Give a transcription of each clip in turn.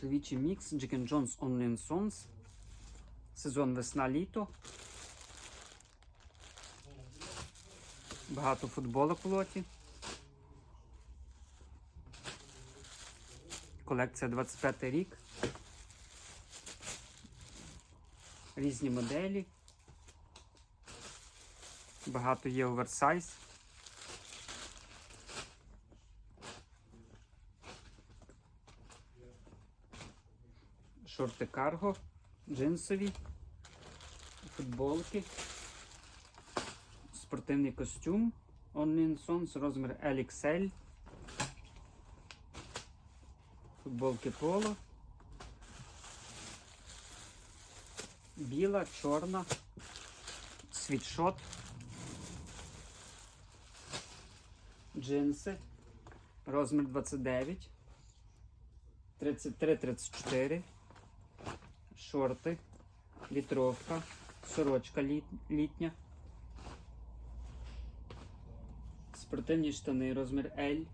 Чоловічий мікс Jack Jones Only Sons. Сезон весна-літо. Багато футболок в лоті. Колекція 25 рік. Різні моделі. Багато є оверсайз. Шорти карго, джинсові, футболки, спортивний костюм Sons, розмір LXL, футболки поло, біла, чорна, світшот, джинси, розмір 29, 33-34 шорти, літровка, сорочка літ, літня, спортивні штани розмір L,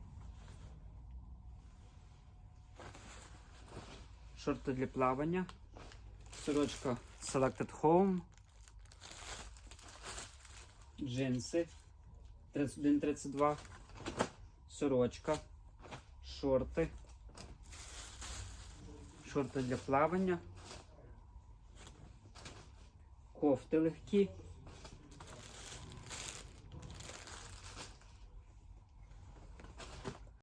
шорти для плавання, сорочка Selected Home, джинси. 31-32, сорочка, шорти, шорти для плавання кофти легкі,